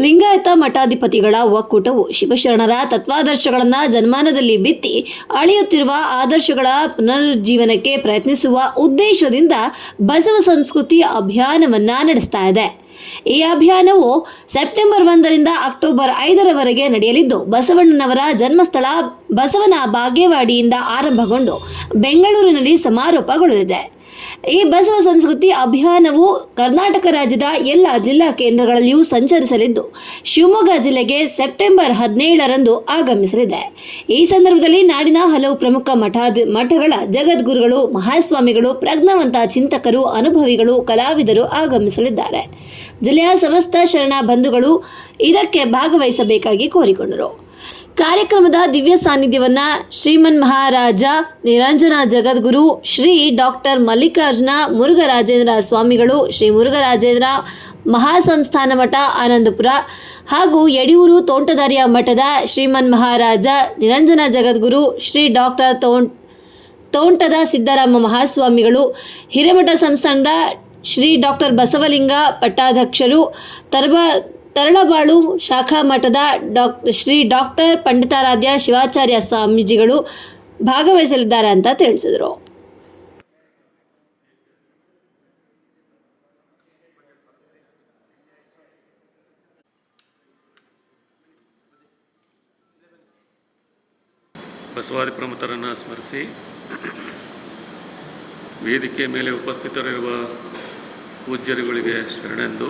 ಲಿಂಗಾಯತ ಮಠಾಧಿಪತಿಗಳ ಒಕ್ಕೂಟವು ಶಿವಶರಣರ ತತ್ವಾದರ್ಶಗಳನ್ನು ಜನ್ಮಾನದಲ್ಲಿ ಬಿತ್ತಿ ಅಳೆಯುತ್ತಿರುವ ಆದರ್ಶಗಳ ಪುನರುಜ್ಜೀವನಕ್ಕೆ ಪ್ರಯತ್ನಿಸುವ ಉದ್ದೇಶದಿಂದ ಬಸವ ಸಂಸ್ಕೃತಿ ಅಭಿಯಾನವನ್ನ ನಡೆಸ್ತಾ ಇದೆ. ಈ ಅಭಿಯಾನವು ಸೆಪ್ಟೆಂಬರ್ ಒಂದರಿಂದ ಅಕ್ಟೋಬರ್ ಐದರವರೆಗೆ ನಡೆಯಲಿದ್ದು, ಬಸವಣ್ಣನವರ ಜನ್ಮಸ್ಥಳ ಬಸವನ ಬಾಗೇವಾಡಿಯಿಂದ ಆರಂಭಗೊಂಡು ಬೆಂಗಳೂರಿನಲ್ಲಿ ಸಮಾರೋಪಗೊಳ್ಳಲಿದೆ. ಈ ಬಸವ ಸಂಸ್ಕೃತಿ ಅಭಿಯಾನವು ಕರ್ನಾಟಕ ರಾಜ್ಯದ ಎಲ್ಲ ಜಿಲ್ಲಾ ಕೇಂದ್ರಗಳಲ್ಲಿಯೂ ಸಂಚರಿಸಲಿದ್ದು, ಶಿವಮೊಗ್ಗ ಜಿಲ್ಲೆಗೆ ಸೆಪ್ಟೆಂಬರ್ ಹದಿನೇಳರಂದು ಆಗಮಿಸಲಿದೆ. ಈ ಸಂದರ್ಭದಲ್ಲಿ ನಾಡಿನ ಹಲವು ಪ್ರಮುಖ ಮಠಾಧಿ ಮಠಗಳ ಜಗದ್ಗುರುಗಳು, ಮಹಾಸ್ವಾಮಿಗಳು, ಪ್ರಜ್ಞಾವಂತ ಚಿಂತಕರು, ಅನುಭವಿಗಳು, ಕಲಾವಿದರು ಆಗಮಿಸಲಿದ್ದಾರೆ. ಜಿಲ್ಲೆಯ ಸಮಸ್ತ ಶರಣ ಬಂಧುಗಳು ಇದಕ್ಕೆ ಭಾಗವಹಿಸಬೇಕಾಗಿ ಕೋರಿಕೊಂಡರು. ಕಾರ್ಯಕ್ರಮದ ದಿವ್ಯ ಸಾನ್ನಿಧ್ಯವನ್ನ ಶ್ರೀಮನ್ ಮಹಾರಾಜ ನಿರಂಜನ ಜಗದ್ಗುರು ಶ್ರೀ ಡಾಕ್ಟರ್ ಮಲ್ಲಿಕಾರ್ಜುನ ಮುರುಘರಾಜೇಂದ್ರ ಸ್ವಾಮಿಗಳು, ಶ್ರೀ ಮುರುಘರಾಜೇಂದ್ರ ಮಹಾಸಂಸ್ಥಾನ ಮಠ ಆನಂದಪುರ ಹಾಗೂ ಯಡಿಯೂರು ತೋಂಟದಾರ್ಯ ಮಠದ ಶ್ರೀಮನ್ ಮಹಾರಾಜ ನಿರಂಜನ ಜಗದ್ಗುರು ಶ್ರೀ ಡಾಕ್ಟರ್ ತೋಂ, ತೋಂಟದ ಸಿದ್ದರಾಮ ಮಹಾಸ್ವಾಮಿಗಳು, ಹಿರೇಮಠ ಸಂಸ್ಥಾನದ ಶ್ರೀ ಡಾಕ್ಟರ್ ಬಸವಲಿಂಗ ಪಟ್ಟಾಧ್ಯಕ್ಷರು, ತರಬ ತರಳಬಾಳು ಶಾಖಾ ಮಠದ ಡಾಕ್, ಶ್ರೀ ಡಾಕ್ಟರ್ ಪಂಡಿತಾರಾಧ್ಯ ಶಿವಾಚಾರ್ಯ ಸ್ವಾಮೀಜಿಗಳು ಭಾಗವಹಿಸಲಿದ್ದಾರೆ ಅಂತ ತಿಳಿಸಿದರು. ಬಸವಾದಿ ಪ್ರಮುಖರನ್ನು ಸ್ಮರಿಸಿ ವೇದಿಕೆ ಮೇಲೆ ಉಪಸ್ಥಿತರಿರುವ ಪೂಜ್ಯರುಗಳಿಗೆ ಶರಣೆಂದು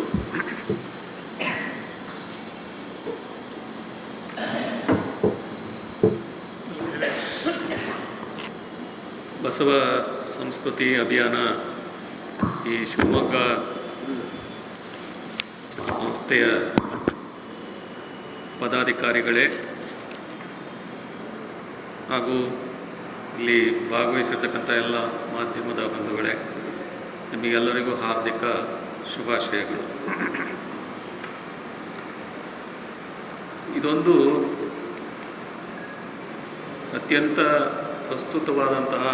ಬಸವ ಸಂಸ್ಕೃತಿ ಅಭಿಯಾನ ಈ ಶಿವಮೊಗ್ಗ ಸಂಸ್ಥೆಯ ಪದಾಧಿಕಾರಿಗಳೇ ಹಾಗೂ ಇಲ್ಲಿ ಭಾಗವಹಿಸಿರ್ತಕ್ಕಂಥ ಎಲ್ಲ ಮಾಧ್ಯಮದ ಬಂಧುಗಳೇ, ನಿಮಗೆಲ್ಲರಿಗೂ ಹಾರ್ದಿಕ ಶುಭಾಶಯಗಳು. ಇದೊಂದು ಅತ್ಯಂತ ಪ್ರಸ್ತುತವಾದಂತಹ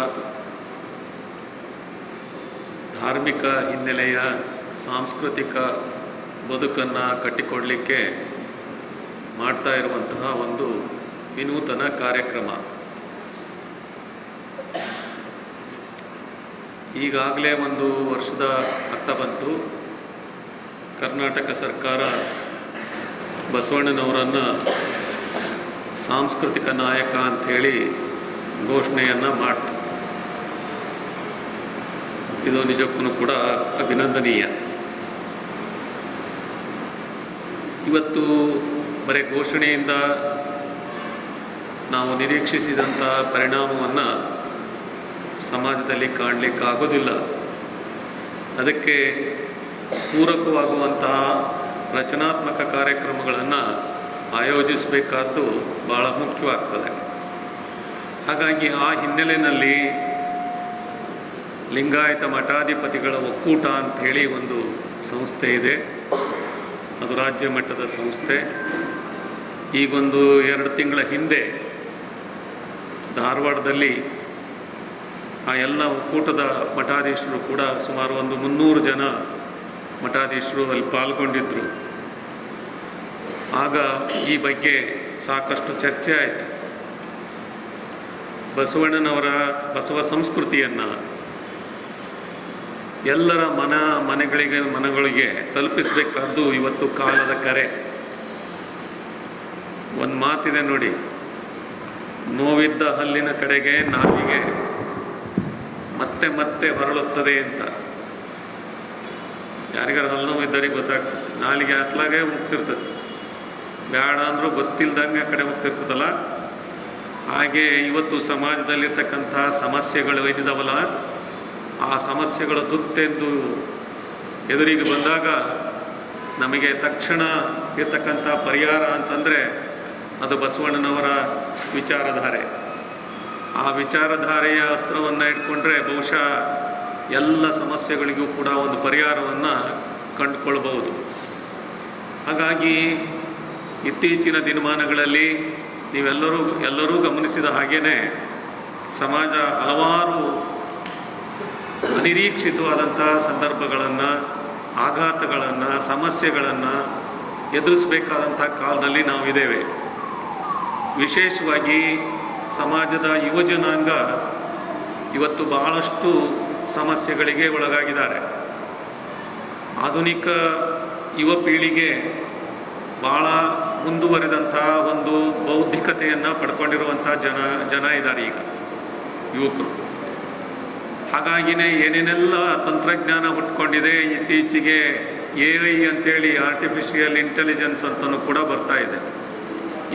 ಧಾರ್ಮಿಕ ಹಿನ್ನೆಲೆಯ ಸಾಂಸ್ಕೃತಿಕ ಬದುಕನ್ನು ಕಟ್ಟಿಕೊಡಲಿಕ್ಕೆ ಮಾಡ್ತಾ ಇರುವಂತಹ ಒಂದು ವಿನೂತನ ಕಾರ್ಯಕ್ರಮ. ಈಗಾಗಲೇ ಒಂದು ವರ್ಷದ ಹತ್ತ ಬಂತು. ಕರ್ನಾಟಕ ಸರ್ಕಾರ ಬಸವಣ್ಣನವರನ್ನು ಸಾಂಸ್ಕೃತಿಕ ನಾಯಕ ಅಂಥೇಳಿ ಘೋಷಣೆಯನ್ನು ಮಾಡ್ತು ಇದು ನಿಜಕ್ಕೂ ಕೂಡ ಅಭಿನಂದನೀಯ. ಇವತ್ತು ಬರೀ ಘೋಷಣೆಯಿಂದ ನಾವು ನಿರೀಕ್ಷಿಸಿದಂಥ ಪರಿಣಾಮವನ್ನು ಸಮಾಜದಲ್ಲಿ ಕಾಣಲಿಕ್ಕಾಗೋದಿಲ್ಲ. ಅದಕ್ಕೆ ಪೂರಕವಾಗುವಂತಹ ರಚನಾತ್ಮಕ ಕಾರ್ಯಕ್ರಮಗಳನ್ನು ಆಯೋಜಿಸಬೇಕಾದ್ದು ಭಾಳ ಮುಖ್ಯವಾಗ್ತದೆ. ಹಾಗಾಗಿ ಆ ಹಿನ್ನೆಲೆಯಲ್ಲಿ ಲಿಂಗಾಯತ ಮಠಾಧಿಪತಿಗಳ ಒಕ್ಕೂಟ ಅಂಥೇಳಿ ಒಂದು ಸಂಸ್ಥೆ ಇದೆ. ಅದು ರಾಜ್ಯ ಮಟ್ಟದ ಸಂಸ್ಥೆ. ಈಗೊಂದು ಎರಡು ತಿಂಗಳ ಹಿಂದೆ ಧಾರವಾಡದಲ್ಲಿ ಆ ಎಲ್ಲ ಒಕ್ಕೂಟದ ಮಠಾಧೀಶರು ಕೂಡ ಸುಮಾರು ಒಂದು ಮುನ್ನೂರು ಜನ ಮಠಾಧೀಶರು ಅಲ್ಲಿ ಪಾಲ್ಗೊಂಡಿದ್ದರು ಆಗ ಈ ಬಗ್ಗೆ ಸಾಕಷ್ಟು ಚರ್ಚೆ ಆಯಿತು. ಬಸವಣ್ಣನವರ ಬಸವ ಸಂಸ್ಕೃತಿಯನ್ನು ಎಲ್ಲರ ಮನ ಮನೆಗಳಿಗೆ ಮನಗಳಿಗೆ ತಲುಪಿಸಬೇಕಾದ್ದು ಇವತ್ತು ಕಾಲದ ಕರೆ. ಒಂದು ಮಾತಿದೆ ನೋಡಿ, ನೋವಿದ್ದ ಹಲ್ಲಿನ ಕಡೆಗೆ ನಾವಿಗೆ ಮತ್ತೆ ಮತ್ತೆ ಹೊರಳುತ್ತದೆ ಅಂತ. ಯಾರಿಗಾರ ಹಲ್ಲು ನೋವಿದ್ದರಿಗೆ ಗೊತ್ತಾಗ್ತದೆ. ನಾಲಿಗೆ ಹತ್ಲಾಗೆ ಹೋಗ್ತಿರ್ತದೆ. ಬೇಡ ಅಂದರೂ ಗೊತ್ತಿಲ್ದಂಗೆ ಆ ಕಡೆ ಹೋಗ್ತಿರ್ತದಲ್ಲ? ಹಾಗೆ ಇವತ್ತು ಸಮಾಜದಲ್ಲಿರ್ತಕ್ಕಂಥ ಸಮಸ್ಯೆಗಳು ಏನಿದಾವಲ್ಲ ಆ ಸಮಸ್ಯೆಗಳ ತುತ್ತೆಂದು ಎದುರಿಗೆ ಬಂದಾಗ ನಮಗೆ ತಕ್ಷಣ ಇರ್ತಕ್ಕಂಥ ಪರಿಹಾರ ಅಂತಂದರೆ ಅದು ಬಸವಣ್ಣನವರ ವಿಚಾರಧಾರೆ. ಆ ವಿಚಾರಧಾರೆಯ ಅಸ್ತ್ರವನ್ನು ಇಟ್ಕೊಂಡ್ರೆ ಬಹುಶಃ ಎಲ್ಲ ಸಮಸ್ಯೆಗಳಿಗೂ ಕೂಡ ಒಂದು ಪರಿಹಾರವನ್ನು ಕಂಡುಕೊಳ್ಬಹುದು. ಹಾಗಾಗಿ ಇತ್ತೀಚಿನ ದಿನಮಾನಗಳಲ್ಲಿ ನೀವೆಲ್ಲರೂ ಎಲ್ಲರೂ ಗಮನಿಸಿದ ಹಾಗೇ ಸಮಾಜ ಹಲವಾರು ಅನಿರೀಕ್ಷಿತವಾದಂಥ ಸಂದರ್ಭಗಳನ್ನು, ಆಘಾತಗಳನ್ನು, ಸಮಸ್ಯೆಗಳನ್ನು ಎದುರಿಸಬೇಕಾದಂಥ ಕಾಲದಲ್ಲಿ ನಾವಿದ್ದೇವೆ. ವಿಶೇಷವಾಗಿ ಸಮಾಜದ ಯುವಜನಾಂಗ ಇವತ್ತು ಬಹಳಷ್ಟು ಸಮಸ್ಯೆಗಳಿಗೆ ಒಳಗಾಗಿದ್ದಾರೆ. ಆಧುನಿಕ ಯುವ ಪೀಳಿಗೆ ಭಾಳ ಮುಂದುವರೆದಂಥ ಒಂದು ಬೌದ್ಧಿಕತೆಯನ್ನು ಪಡ್ಕೊಂಡಿರುವಂಥ ಜನ ಜನ ಇದ್ದಾರೆ ಈಗ ಯುವಕರು. ಹಾಗಾಗಿನೇ ಏನೇನೆಲ್ಲ ತಂತ್ರಜ್ಞಾನ ಹುಟ್ಕೊಂಡಿದೆ ಇತ್ತೀಚೆಗೆ ಎ ಐ ಅಂತೇಳಿ ಆರ್ಟಿಫಿಷಿಯಲ್ ಇಂಟೆಲಿಜೆನ್ಸ್ ಅಂತಲೂ ಕೂಡ ಬರ್ತಾ ಇದೆ.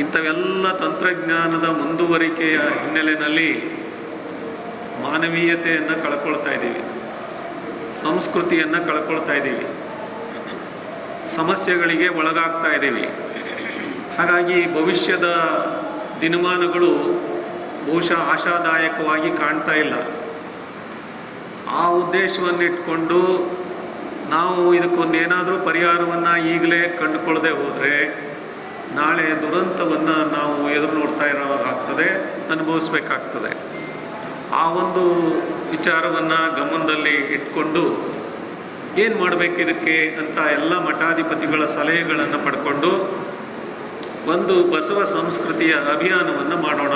ಇಂಥವೆಲ್ಲ ತಂತ್ರಜ್ಞಾನದ ಮುಂದುವರಿಕೆಯ ಹಿನ್ನೆಲೆಯಲ್ಲಿ ಮಾನವೀಯತೆಯನ್ನು ಕಳ್ಕೊಳ್ತಾ ಇದ್ದೀವಿ. ಸಂಸ್ಕೃತಿಯನ್ನು ಕಳ್ಕೊಳ್ತಾ ಇದ್ದೀವಿ. ಸಮಸ್ಯೆಗಳಿಗೆ ಒಳಗಾಗ್ತಾ ಇದ್ದೀವಿ. ಹಾಗಾಗಿ ಭವಿಷ್ಯದ ದಿನಮಾನಗಳು ಬಹುಶಃ ಆಶಾದಾಯಕವಾಗಿ ಕಾಣ್ತಾ ಇಲ್ಲ. ಆ ಉದ್ದೇಶವನ್ನಿಟ್ಕೊಂಡು ನಾವು ಇದಕ್ಕೊಂದು ಏನಾದರೂ ಪರಿಹಾರವನ್ನು ಈಗಲೇ ಕಂಡುಕೊಳ್ಳದೆ ಹೋದರೆ ನಾಳೆ ದುರಂತವನ್ನು ನಾವು ಎದುರು ನೋಡ್ತಾ ಇರೋದಾಗ್ತದೆ, ಅನುಭವಿಸ್ಬೇಕಾಗ್ತದೆ. ಆ ಒಂದು ವಿಚಾರವನ್ನು ಗಮನದಲ್ಲಿ ಇಟ್ಕೊಂಡು ಏನು ಮಾಡಬೇಕು ಇದಕ್ಕೆ ಅಂತ ಎಲ್ಲ ಮಠಾಧಿಪತಿಗಳ ಸಲಹೆಗಳನ್ನು ಪಡ್ಕೊಂಡು ಒಂದು ಬಸವ ಸಂಸ್ಕೃತಿಯ ಅಭಿಯಾನವನ್ನು ಮಾಡೋಣ.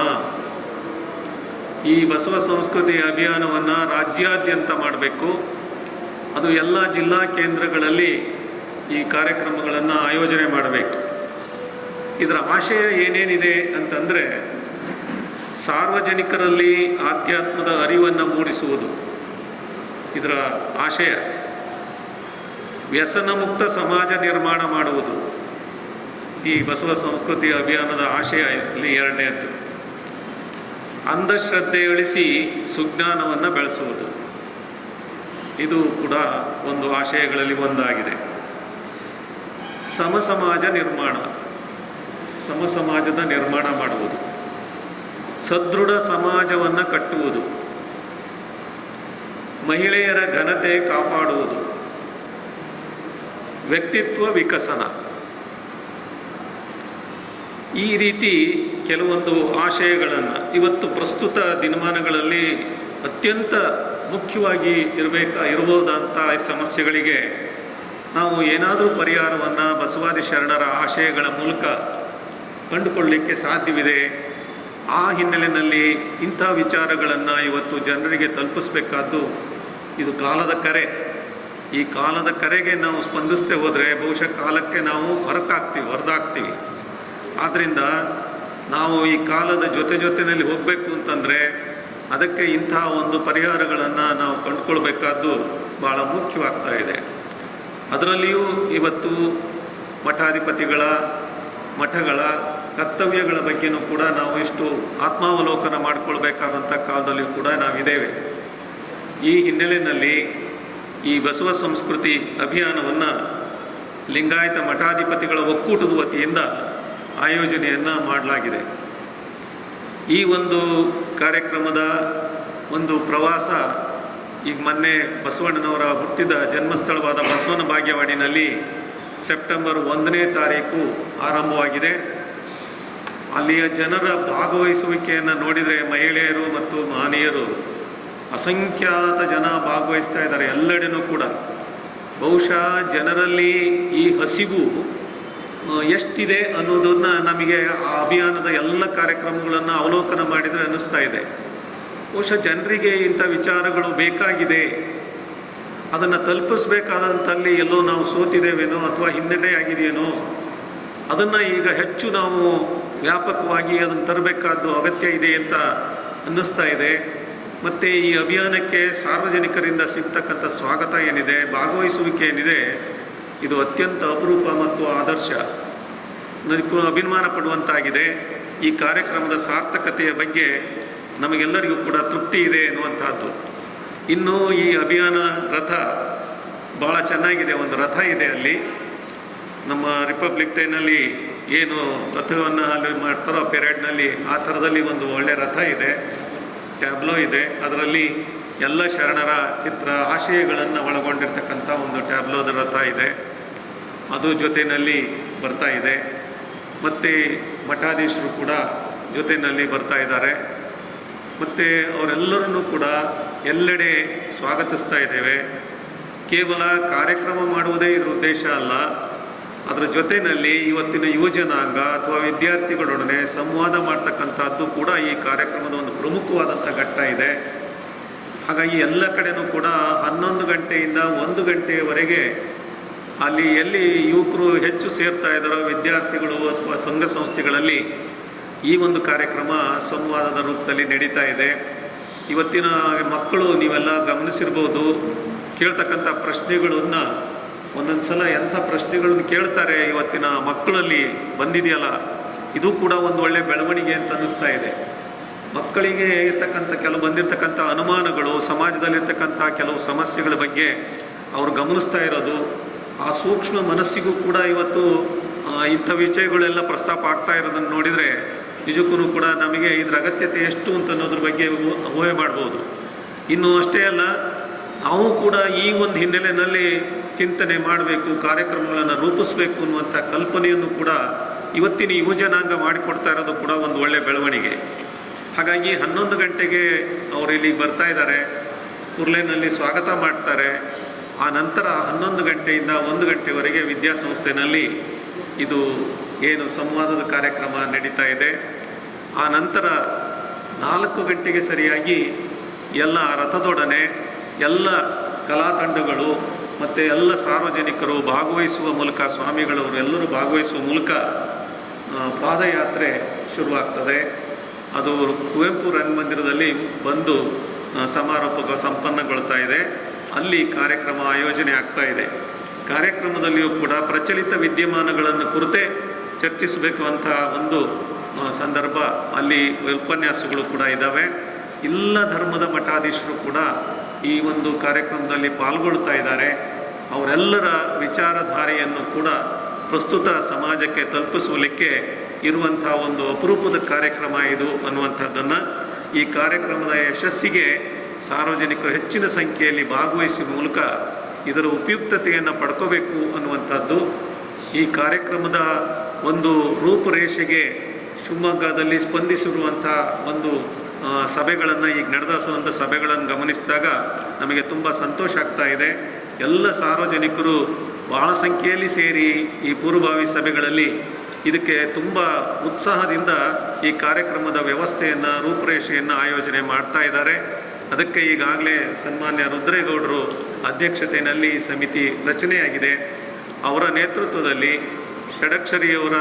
ಈ ಬಸವ ಸಂಸ್ಕೃತಿ ಅಭಿಯಾನವನ್ನು ರಾಜ್ಯಾದ್ಯಂತ ಮಾಡಬೇಕು. ಅದು ಎಲ್ಲ ಜಿಲ್ಲಾ ಕೇಂದ್ರಗಳಲ್ಲಿ ಈ ಕಾರ್ಯಕ್ರಮಗಳನ್ನು ಆಯೋಜನೆ ಮಾಡಬೇಕು. ಇದರ ಆಶಯ ಏನೇನಿದೆ ಅಂತಂದರೆ, ಸಾರ್ವಜನಿಕರಲ್ಲಿ ಆಧ್ಯಾತ್ಮದ ಅರಿವನ್ನು ಮೂಡಿಸುವುದು. ಇದರ ಆಶಯ. ವ್ಯಸನ ಮುಕ್ತ ಸಮಾಜ ನಿರ್ಮಾಣ ಮಾಡುವುದು. ಈ ಬಸವ ಸಂಸ್ಕೃತಿ ಅಭಿಯಾನದ ಆಶಯ ಇಲ್ಲಿ ಎರಡನೇದ್ದು. ಅಂಧಶ್ರದ್ಧೆ ಅಳಿಸಿ ಸುಜ್ಞಾನವನ್ನು ಬೆಳೆಸುವುದು. ಇದು ಕೂಡ ಒಂದು ಆಶಯಗಳಲ್ಲಿ ಒಂದಾಗಿದೆ. ಸಮಸಮಾಜ ನಿರ್ಮಾಣ. ಸಮ ಸಮಾಜದ ನಿರ್ಮಾಣ ಮಾಡುವುದು. ಸದೃಢ ಸಮಾಜವನ್ನು ಕಟ್ಟುವುದು. ಮಹಿಳೆಯರ ಘನತೆ ಕಾಪಾಡುವುದು. ವ್ಯಕ್ತಿತ್ವ ವಿಕಸನ. ಈ ರೀತಿ ಕೆಲವೊಂದು ಆಶಯಗಳನ್ನು ಇವತ್ತು ಪ್ರಸ್ತುತ ದಿನಮಾನಗಳಲ್ಲಿ ಅತ್ಯಂತ ಮುಖ್ಯವಾಗಿ ಇರಬೇಕಾ ಇರಬಹುದಂಥ ಸಮಸ್ಯೆಗಳಿಗೆ ನಾವು ಏನಾದರೂ ಪರಿಹಾರವನ್ನು ಬಸವಾದಿ ಶರಣರ ಆಶಯಗಳ ಮೂಲಕ ಕಂಡುಕೊಳ್ಳಲಿಕ್ಕೆ ಸಾಧ್ಯವಿದೆ. ಆ ಹಿನ್ನೆಲೆಯಲ್ಲಿ ಇಂಥ ವಿಚಾರಗಳನ್ನು ಇವತ್ತು ಜನರಿಗೆ ತಲುಪಿಸ್ಬೇಕಾದ್ದು ಇದು ಕಾಲದ ಕರೆ. ಈ ಕಾಲದ ಕರೆಗೆ ನಾವು ಸ್ಪಂದಿಸ್ತೇ ಹೋದರೆ ಬಹುಶಃ ಕಾಲಕ್ಕೆ ನಾವು ಹೊರಕಾಗ್ತೀವಿ, ಹೊರದಾಗ್ತೀವಿ. ಆದ್ದರಿಂದ ನಾವು ಈ ಕಾಲದ ಜೊತೆ ಜೊತೆಯಲ್ಲಿ ಹೋಗಬೇಕು ಅಂತಂದರೆ ಅದಕ್ಕೆ ಇಂತಹ ಒಂದು ಪರಿಹಾರಗಳನ್ನು ನಾವು ಕಂಡುಕೊಳ್ಬೇಕಾದ್ದು ಭಾಳ ಮುಖ್ಯವಾಗ್ತಾ ಇದೆ. ಅದರಲ್ಲಿಯೂ ಇವತ್ತು ಮಠಾಧಿಪತಿಗಳ, ಮಠಗಳ ಕರ್ತವ್ಯಗಳ ಬಗ್ಗೆಯೂ ಕೂಡ ನಾವು ಇಷ್ಟು ಆತ್ಮಾವಲೋಕನ ಮಾಡಿಕೊಳ್ಬೇಕಾದಂಥ ಕಾಲದಲ್ಲಿ ಕೂಡ ನಾವಿದ್ದೇವೆ. ಈ ಹಿನ್ನೆಲೆಯಲ್ಲಿ ಈ ಬಸವ ಸಂಸ್ಕೃತಿ ಅಭಿಯಾನವನ್ನು ಲಿಂಗಾಯತ ಮಠಾಧಿಪತಿಗಳ ಒಕ್ಕೂಟದ ವತಿಯಿಂದ ಆಯೋಜನೆಯನ್ನು ಮಾಡಲಾಗಿದೆ. ಈ ಒಂದು ಕಾರ್ಯಕ್ರಮದ ಒಂದು ಪ್ರವಾಸ ಈಗ ಮೊನ್ನೆ ಬಸವಣ್ಣನವರ ಹುಟ್ಟಿದ ಜನ್ಮಸ್ಥಳವಾದ ಬಸವನ ಭಾಗ್ಯವಾಡಿನಲ್ಲಿ ಸೆಪ್ಟೆಂಬರ್ ಒಂದನೇ ತಾರೀಕು ಆರಂಭವಾಗಿದೆ. ಅಲ್ಲಿಯ ಜನರ ಭಾಗವಹಿಸುವಿಕೆಯನ್ನು ನೋಡಿದರೆ ಮಹಿಳೆಯರು ಮತ್ತು ಮಹನೀಯರು ಅಸಂಖ್ಯಾತ ಜನ ಭಾಗವಹಿಸ್ತಾ ಇದ್ದಾರೆ ಎಲ್ಲೆಡೆನೂ ಕೂಡ. ಬಹುಶಃ ಜನರಲ್ಲಿ ಈ ಹಸಿವು ಎಷ್ಟಿದೆ ಅನ್ನೋದನ್ನ ನಮಗೆ ಆ ಅಭಿಯಾನದ ಎಲ್ಲ ಕಾರ್ಯಕ್ರಮಗಳನ್ನು ಅವಲೋಕನ ಮಾಡಿದರೆ ಅನ್ನಿಸ್ತಾ ಇದೆ. ಬಹುಶಃ ಜನರಿಗೆ ಇಂಥ ವಿಚಾರಗಳು ಬೇಕಾಗಿದೆ. ಅದನ್ನು ತಲುಪಿಸ್ಬೇಕಾದಂಥಲ್ಲಿ ಎಲ್ಲೋ ನಾವು ಸೋತಿದ್ದೇವೇನೋ ಅಥವಾ ಹಿನ್ನಡೆ ಆಗಿದೆಯೇನೋ, ಅದನ್ನು ಈಗ ಹೆಚ್ಚು ನಾವು ವ್ಯಾಪಕವಾಗಿ ಅದನ್ನು ತರಬೇಕಾದ್ದು ಅಗತ್ಯ ಇದೆ ಅಂತ ಅನ್ನಿಸ್ತಾ ಇದೆ. ಮತ್ತು ಈ ಅಭಿಯಾನಕ್ಕೆ ಸಾರ್ವಜನಿಕರಿಂದ ಸಿಗ್ತಕ್ಕಂಥ ಸ್ವಾಗತ ಏನಿದೆ, ಭಾಗವಹಿಸುವಿಕೆ ಏನಿದೆ ಇದು ಅತ್ಯಂತ ಅಪರೂಪ ಮತ್ತು ಆದರ್ಶ. ಅಭಿಮಾನ ಪಡುವಂತಾಗಿದೆ. ಈ ಕಾರ್ಯಕ್ರಮದ ಸಾರ್ಥಕತೆಯ ಬಗ್ಗೆ ನಮಗೆಲ್ಲರಿಗೂ ಕೂಡ ತೃಪ್ತಿ ಇದೆ ಎನ್ನುವಂತಹದ್ದು. ಇನ್ನು ಈ ಅಭಿಯಾನ ರಥ ಭಾಳ ಚೆನ್ನಾಗಿದೆ, ಒಂದು ರಥ ಇದೆ ಅಲ್ಲಿ. ನಮ್ಮ ರಿಪಬ್ಲಿಕ್ ಡೇನಲ್ಲಿ ಏನು ರಥವನ್ನು ಅಲ್ಲಿ ಮಾಡ್ತಾರೋ ಪೆರೇಡ್ನಲ್ಲಿ ಆ ಥರದಲ್ಲಿ ಒಂದು ಒಳ್ಳೆಯ ರಥ ಇದೆ ಟ್ಯಾಬ್ಲೋ ಇದೆ. ಅದರಲ್ಲಿ ಎಲ್ಲ ಶರಣರ ಚಿತ್ರ, ಆಶಯಗಳನ್ನು ಒಳಗೊಂಡಿರ್ತಕ್ಕಂಥ ಒಂದು ಟ್ಯಾಬ್ಲೋದ ರಥ ಇದೆ. ಅದು ಜೊತೆಯಲ್ಲಿ ಬರ್ತಾ ಇದೆ. ಮತ್ತು ಮಠಾಧೀಶರು ಕೂಡ ಜೊತೆಯಲ್ಲಿ ಬರ್ತಾ ಇದ್ದಾರೆ. ಮತ್ತು ಅವರೆಲ್ಲರನ್ನೂ ಕೂಡ ಎಲ್ಲೆಡೆ ಸ್ವಾಗತಿಸ್ತಾ ಇದ್ದೇವೆ. ಕೇವಲ ಕಾರ್ಯಕ್ರಮ ಮಾಡುವುದೇ ಇದ್ರ ಉದ್ದೇಶ ಅಲ್ಲ. ಅದರ ಜೊತೆಯಲ್ಲಿ ಇವತ್ತಿನ ಯುವಜನಾಂಗ ಅಥವಾ ವಿದ್ಯಾರ್ಥಿಗಳೊಡನೆ ಸಂವಾದ ಮಾಡ್ತಕ್ಕಂಥದ್ದು ಕೂಡ ಈ ಕಾರ್ಯಕ್ರಮದ ಒಂದು ಪ್ರಮುಖವಾದಂಥ ಘಟ್ಟ ಇದೆ. ಹಾಗಾಗಿ ಎಲ್ಲ ಕಡೆಯೂ ಕೂಡ ಹನ್ನೊಂದು ಗಂಟೆಯಿಂದ ಒಂದು ಗಂಟೆಯವರೆಗೆ ಅಲ್ಲಿ ಎಲ್ಲಿ ಯುವಕರು ಹೆಚ್ಚು ಸೇರ್ತಾ ಇದ್ದಾರೋ, ವಿದ್ಯಾರ್ಥಿಗಳು ಅಥವಾ ಸಂಘ ಸಂಸ್ಥೆಗಳಲ್ಲಿ ಈ ಒಂದು ಕಾರ್ಯಕ್ರಮ ಸಂವಾದದ ರೂಪದಲ್ಲಿ ನಡೀತಾ ಇದೆ. ಇವತ್ತಿನ ಮಕ್ಕಳು ನೀವೆಲ್ಲ ಗಮನಿಸಿರ್ಬೋದು, ಕೇಳ್ತಕ್ಕಂಥ ಪ್ರಶ್ನೆಗಳನ್ನು ಒಂದೊಂದು ಸಲ ಎಂಥ ಪ್ರಶ್ನೆಗಳನ್ನು ಕೇಳ್ತಾರೆ ಇವತ್ತಿನ ಮಕ್ಕಳಲ್ಲಿ ಬಂದಿದೆಯಲ್ಲ, ಇದು ಕೂಡ ಒಂದು ಒಳ್ಳೆಯ ಬೆಳವಣಿಗೆ ಅಂತ ಅನ್ನಿಸ್ತಾ ಇದೆ. ಮಕ್ಕಳಿಗೆ ಇರ್ತಕ್ಕಂಥ ಕೆಲವು ಬಂದಿರತಕ್ಕಂಥ ಅನುಮಾನಗಳು, ಸಮಾಜದಲ್ಲಿರ್ತಕ್ಕಂಥ ಕೆಲವು ಸಮಸ್ಯೆಗಳ ಬಗ್ಗೆ ಅವರು ಗಮನಿಸ್ತಾ ಇರೋದು ಆ ಸೂಕ್ಷ್ಮ ಮನಸ್ಸಿಗೂ ಕೂಡ ಇವತ್ತು ಇಂಥ ವಿಷಯಗಳೆಲ್ಲ ಪ್ರಸ್ತಾಪ ಆಗ್ತಾ ಇರೋದನ್ನು ನೋಡಿದರೆ ನಿಜಕ್ಕೂ ಕೂಡ ನಮಗೆ ಇದರ ಅಗತ್ಯತೆ ಎಷ್ಟು ಅಂತ ಅನ್ನೋದ್ರ ಬಗ್ಗೆ ಊಹೆ ಮಾಡ್ಬೋದು ಇನ್ನು ಅಷ್ಟೇ ಅಲ್ಲ, ನಾವು ಕೂಡ ಈ ಒಂದು ಹಿನ್ನೆಲೆಯಲ್ಲಿ ಚಿಂತನೆ ಮಾಡಬೇಕು, ಕಾರ್ಯಕ್ರಮಗಳನ್ನು ರೂಪಿಸಬೇಕು ಅನ್ನುವಂಥ ಕಲ್ಪನೆಯನ್ನು ಕೂಡ ಇವತ್ತಿನ ಯುವಜನಾಂಗ ಮಾಡಿಕೊಡ್ತಾ ಇರೋದು ಕೂಡ ಒಂದು ಒಳ್ಳೆಯ ಬೆಳವಣಿಗೆ. ಹಾಗಾಗಿ ಹನ್ನೊಂದು ಗಂಟೆಗೆ ಅವರು ಇಲ್ಲಿಗೆ ಬರ್ತಾ ಇದ್ದಾರೆ, ಕುರ್ಲೆನಲ್ಲಿ ಸ್ವಾಗತ ಮಾಡ್ತಾರೆ. ಆ ನಂತರ ಹನ್ನೊಂದು ಗಂಟೆಯಿಂದ ಒಂದು ಗಂಟೆವರೆಗೆ ವಿದ್ಯಾಸಂಸ್ಥೆನಲ್ಲಿ ಇದು ಏನು ಸಂವಾದದ ಕಾರ್ಯಕ್ರಮ ನಡೀತಾ ಇದೆ. ಆ ನಂತರ ನಾಲ್ಕು ಗಂಟೆಗೆ ಸರಿಯಾಗಿ ಎಲ್ಲ ರಥದೊಡನೆ ಎಲ್ಲ ಕಲಾ ತಂಡಗಳು ಮತ್ತು ಎಲ್ಲ ಸಾರ್ವಜನಿಕರು ಭಾಗವಹಿಸುವ ಮೂಲಕ ಸ್ವಾಮಿಗಳವರು ಎಲ್ಲರೂ ಭಾಗವಹಿಸುವ ಮೂಲಕ ಪಾದಯಾತ್ರೆ ಶುರುವಾಗ್ತದೆ. ಅದು ಕುವೆಂಪು ರಂಗಮಂದಿರದಲ್ಲಿ ಬಂದು ಸಮಾರೋಪಗಳು ಸಮಾರೋಪ ಸಂಪನ್ನಗೊಳ್ತಾ ಇದೆ. ಅಲ್ಲಿ ಕಾರ್ಯಕ್ರಮ ಆಯೋಜನೆ ಆಗ್ತಾ ಇದೆ. ಕಾರ್ಯಕ್ರಮದಲ್ಲಿಯೂ ಕೂಡ ಪ್ರಚಲಿತ ವಿದ್ಯಮಾನಗಳನ್ನು ಕುರಿತೇ ಚರ್ಚಿಸಬೇಕು ಅಂತ ಒಂದು ಸಂದರ್ಭ ಅಲ್ಲಿ ಉಪನ್ಯಾಸಗಳು ಕೂಡ ಇದ್ದಾವೆ ಎಲ್ಲ ಧರ್ಮದ ಮಠಾಧೀಶರು ಕೂಡ ಈ ಒಂದು ಕಾರ್ಯಕ್ರಮದಲ್ಲಿ ಪಾಲ್ಗೊಳ್ತಾ ಇದ್ದಾರೆ. ಅವರೆಲ್ಲರ ವಿಚಾರಧಾರೆಯನ್ನು ಕೂಡ ಪ್ರಸ್ತುತ ಸಮಾಜಕ್ಕೆ ತಲುಪಿಸುವಲಿಕ್ಕೆ ಇರುವಂಥ ಒಂದು ಅಪರೂಪದ ಕಾರ್ಯಕ್ರಮ ಇದು ಅನ್ನುವಂಥದ್ದನ್ನು ಈ ಕಾರ್ಯಕ್ರಮದ ಯಶಸ್ಸಿಗೆ ಸಾರ್ವಜನಿಕರು ಹೆಚ್ಚಿನ ಸಂಖ್ಯೆಯಲ್ಲಿ ಭಾಗವಹಿಸುವ ಮೂಲಕ ಇದರ ಉಪಯುಕ್ತತೆಯನ್ನು ಪಡ್ಕೋಬೇಕು ಅನ್ನುವಂಥದ್ದು ಈ ಕಾರ್ಯಕ್ರಮದ ಒಂದು ರೂಪುರೇಷೆಗೆ ಶಿವಮೊಗ್ಗದಲ್ಲಿ ಸ್ಪಂದಿಸಿರುವಂಥ ಒಂದು ಸಭೆಗಳನ್ನು ಈಗ ನಡೆದ ಸಭೆಗಳನ್ನು ಗಮನಿಸಿದಾಗ ನಮಗೆ ತುಂಬ ಸಂತೋಷ ಆಗ್ತಾ ಇದೆ. ಎಲ್ಲ ಸಾರ್ವಜನಿಕರು ಬಹಳ ಸಂಖ್ಯೆಯಲ್ಲಿ ಸೇರಿ ಈ ಪೂರ್ವಭಾವಿ ಸಭೆಗಳಲ್ಲಿ ಇದಕ್ಕೆ ತುಂಬ ಉತ್ಸಾಹದಿಂದ ಈ ಕಾರ್ಯಕ್ರಮದ ವ್ಯವಸ್ಥೆಯನ್ನು, ರೂಪುರೇಷೆಯನ್ನು ಆಯೋಜನೆ ಮಾಡ್ತಾ ಇದ್ದಾರೆ. ಅದಕ್ಕೆ ಈಗಾಗಲೇ ಸನ್ಮಾನ್ಯ ರುದ್ರೇಗೌಡರು ಅಧ್ಯಕ್ಷತೆಯಲ್ಲಿ ಈ ಸಮಿತಿ ರಚನೆಯಾಗಿದೆ. ಅವರ ನೇತೃತ್ವದಲ್ಲಿ ಷಡಕ್ಷರಿಯವರ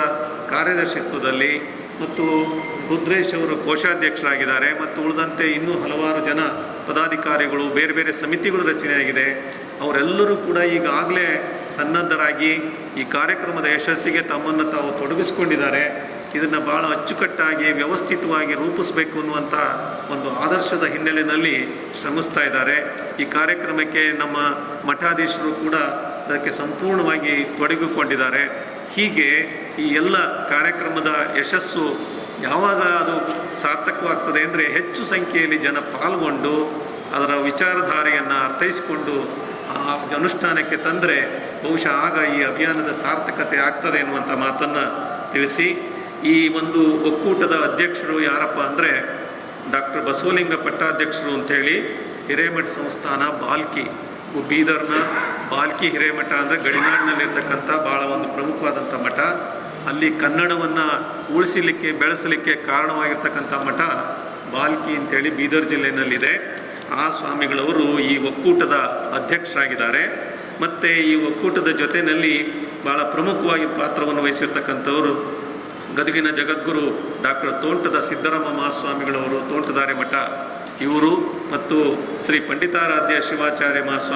ಕಾರ್ಯದರ್ಶಿತ್ವದಲ್ಲಿ ಮತ್ತು ರುದ್ರೇಶ್ ಅವರು ಕೋಶಾಧ್ಯಕ್ಷರಾಗಿದ್ದಾರೆ ಮತ್ತು ಉಳಿದಂತೆ ಇನ್ನೂ ಹಲವಾರು ಜನ ಪದಾಧಿಕಾರಿಗಳು, ಬೇರೆ ಬೇರೆ ಸಮಿತಿಗಳು ರಚನೆಯಾಗಿದೆ. ಅವರೆಲ್ಲರೂ ಕೂಡ ಈಗಾಗಲೇ ಸನ್ನದ್ಧರಾಗಿ ಈ ಕಾರ್ಯಕ್ರಮದ ಯಶಸ್ಸಿಗೆ ತಮ್ಮನ್ನು ತಾವು ತೊಡಗಿಸ್ಕೊಂಡಿದ್ದಾರೆ. ಇದನ್ನು ಭಾಳ ಅಚ್ಚುಕಟ್ಟಾಗಿ ವ್ಯವಸ್ಥಿತವಾಗಿ ರೂಪಿಸಬೇಕು ಅನ್ನುವಂಥ ಒಂದು ಆದರ್ಶದ ಹಿನ್ನೆಲೆಯಲ್ಲಿ ಶ್ರಮಿಸ್ತಾ ಇದ್ದಾರೆ. ಈ ಕಾರ್ಯಕ್ರಮಕ್ಕೆ ನಮ್ಮ ಮಠಾಧೀಶರು ಕೂಡ ಅದಕ್ಕೆ ಸಂಪೂರ್ಣವಾಗಿ ತೊಡಗಿಕೊಂಡಿದ್ದಾರೆ. ಹೀಗೆ ಈ ಎಲ್ಲ ಕಾರ್ಯಕ್ರಮದ ಯಶಸ್ಸು ಯಾವಾಗ ಅದು ಸಾರ್ಥಕವಾಗ್ತದೆ ಅಂದರೆ ಹೆಚ್ಚು ಸಂಖ್ಯೆಯಲ್ಲಿ ಜನ ಪಾಲ್ಗೊಂಡು ಅದರ ವಿಚಾರಧಾರೆಯನ್ನು ಅರ್ಥೈಸಿಕೊಂಡು ಆ ಅನುಷ್ಠಾನಕ್ಕೆ ತಂದರೆ ಬಹುಶಃ ಆಗ ಈ ಅಭಿಯಾನದ ಸಾರ್ಥಕತೆ ಆಗ್ತದೆ ಎನ್ನುವಂಥ ಮಾತನ್ನು ತಿಳಿಸಿ ಈ ಒಂದು ಒಕ್ಕೂಟದ ಅಧ್ಯಕ್ಷರು ಯಾರಪ್ಪ ಅಂದರೆ ಡಾಕ್ಟರ್ ಬಸವಲಿಂಗ ಪಟ್ಟಾಧ್ಯಕ್ಷರು ಅಂಥೇಳಿ ಹಿರೇಮಠ ಸಂಸ್ಥಾನ ಬಾಲ್ಕಿ ಬೀದರ್ನ ಬಾಲ್ಕಿ ಹಿರೇಮಠ ಅಂದರೆ ಗಡಿನಾಡಿನಲ್ಲಿರ್ತಕ್ಕಂಥ ಭಾಳ ಒಂದು ಪ್ರಮುಖವಾದಂಥ ಮಠ. ಅಲ್ಲಿ ಕನ್ನಡವನ್ನು ಉಳಿಸಲಿಕ್ಕೆ, ಬೆಳೆಸಲಿಕ್ಕೆ ಕಾರಣವಾಗಿರ್ತಕ್ಕಂಥ ಮಠ ಬಾಲ್ಕಿ ಅಂತೇಳಿ ಬೀದರ್ ಜಿಲ್ಲೆಯಲ್ಲಿದೆ ಆ ಸ್ವಾಮಿಗಳವರು ಈ ಒಕ್ಕೂಟದ ಅಧ್ಯಕ್ಷರಾಗಿದ್ದಾರೆ. ಮತ್ತು ಈ ಒಕ್ಕೂಟದ ಜೊತೆಯಲ್ಲಿ ಭಾಳ ಪ್ರಮುಖವಾಗಿ ಪಾತ್ರವನ್ನು ವಹಿಸಿರ್ತಕ್ಕಂಥವರು ಗದಗಿನ ಜಗದ್ಗುರು ಡಾಕ್ಟರ್ ತೋಂಟದ ಸಿದ್ದರಾಮ ಮಹಾಸ್ವಾಮಿಗಳವರು ತೋಂಟದಾರೆ ಮಠ ಇವರು ಮತ್ತು ಶ್ರೀ ಪಂಡಿತಾರಾಧ್ಯ ಶಿವಾಚಾರ್ಯ ಮಹಾಸ್ವಾಮಿ